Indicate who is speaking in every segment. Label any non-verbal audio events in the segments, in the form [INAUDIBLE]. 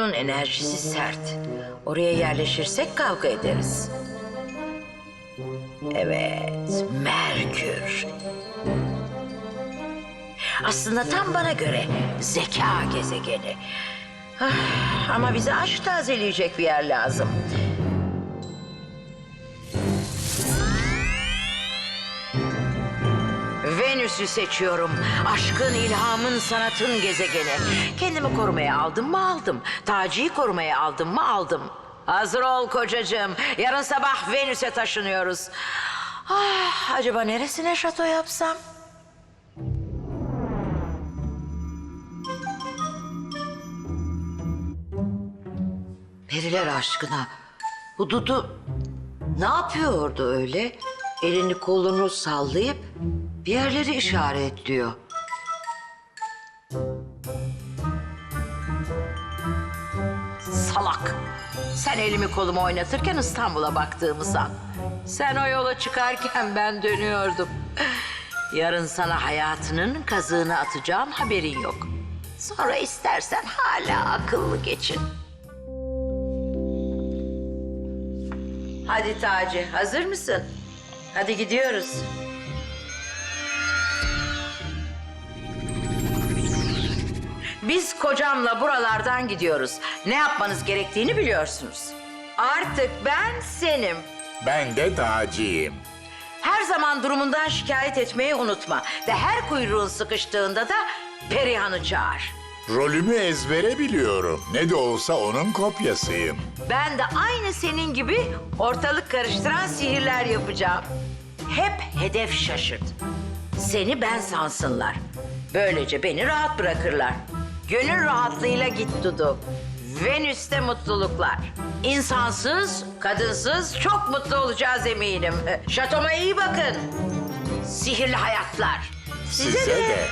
Speaker 1: Onun enerjisi sert. Oraya yerleşirsek kavga ederiz. Evet, Merkür. Aslında tam bana göre zeka gezegeni. Ah, ama bize aşk tazeleyecek bir yer lazım. Venüs'ü seçiyorum. Aşkın, ilhamın, sanatın gezegeni. Kendimi korumaya aldım mı aldım. Taci'yi korumaya aldım mı aldım. Hazır ol kocacığım. Yarın sabah Venüs'e taşınıyoruz. Ah, acaba neresine şato yapsam? Periler aşkına. Bu Dudu ne yapıyordu öyle? Elini kolunu sallayıp bir yerleri işaretliyor. Salak. Sen elimi kolumu oynatırken İstanbul'a baktığımı san. Sen o yola çıkarken ben dönüyordum. Yarın sana hayatının kazığını atacağım haberin yok. Sonra istersen hala akıllı geçin. Hadi Taci, hazır mısın? Hadi gidiyoruz. Biz kocamla buralardan gidiyoruz. Ne yapmanız gerektiğini biliyorsunuz. Artık ben senim.
Speaker 2: Ben de Taci'yim.
Speaker 1: Her zaman durumundan şikayet etmeyi unutma. Ve her kuyruğun sıkıştığında da Perihan'ı çağır.
Speaker 2: Rolümü ezbere biliyorum. Ne de olsa onun kopyasıyım.
Speaker 1: Ben de aynı senin gibi ortalık karıştıran sihirler yapacağım. Hep hedef şaşırt. Seni ben sansınlar. Böylece beni rahat bırakırlar. Gönül rahatlığıyla git Dudu. Venüs'te mutluluklar. İnsansız, kadınsız çok mutlu olacağız eminim. [LAUGHS] Şatoma iyi bakın. Sihirli hayatlar.
Speaker 2: Size, de.
Speaker 1: Ay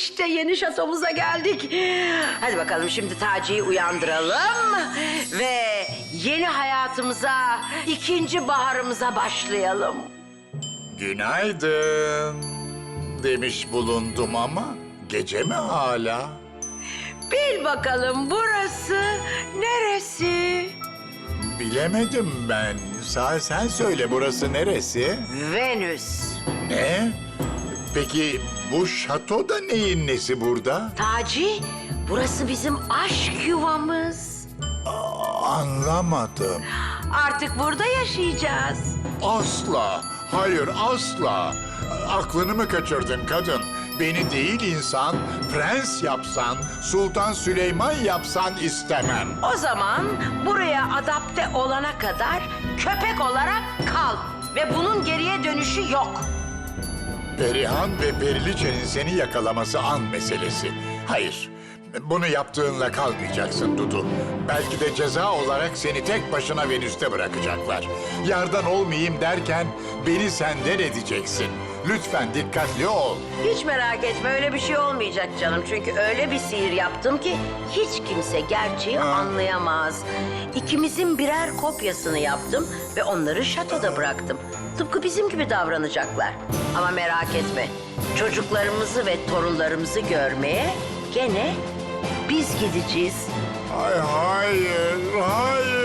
Speaker 1: işte yeni şatomuza geldik. Hadi bakalım şimdi Taci'yi uyandıralım ve yeni hayatımıza, ikinci baharımıza başlayalım.
Speaker 2: Günaydın demiş bulundum ama gece mi hala?
Speaker 1: Bil bakalım burası neresi?
Speaker 2: Bilemedim ben. Sağ sen söyle burası neresi?
Speaker 1: Venüs.
Speaker 2: Ne? Peki bu şatoda neyin nesi burada?
Speaker 1: Taci, burası bizim aşk yuvamız.
Speaker 2: Anlamadım.
Speaker 1: Artık burada yaşayacağız.
Speaker 2: Asla. Hayır asla. Aklını mı kaçırdın kadın? Beni değil insan, prens yapsan, Sultan Süleyman yapsan istemem.
Speaker 1: O zaman buraya adapte olana kadar köpek olarak kal. Ve bunun geriye dönüşü yok.
Speaker 2: Perihan ve Periliçe'nin seni yakalaması an meselesi. Hayır, bunu yaptığınla kalmayacaksın Dudu. Belki de ceza olarak seni tek başına Venüs'te bırakacaklar. Yardan olmayayım derken beni senden edeceksin. Lütfen dikkatli ol.
Speaker 1: Hiç merak etme öyle bir şey olmayacak canım. Çünkü öyle bir sihir yaptım ki hiç kimse gerçeği anlayamaz. İkimizin birer kopyasını yaptım ve onları şatoda bıraktım. Tıpkı bizim gibi davranacaklar. Ama merak etme. Çocuklarımızı ve torunlarımızı görmeye gene biz gideceğiz.
Speaker 2: Ay hayır, hayır.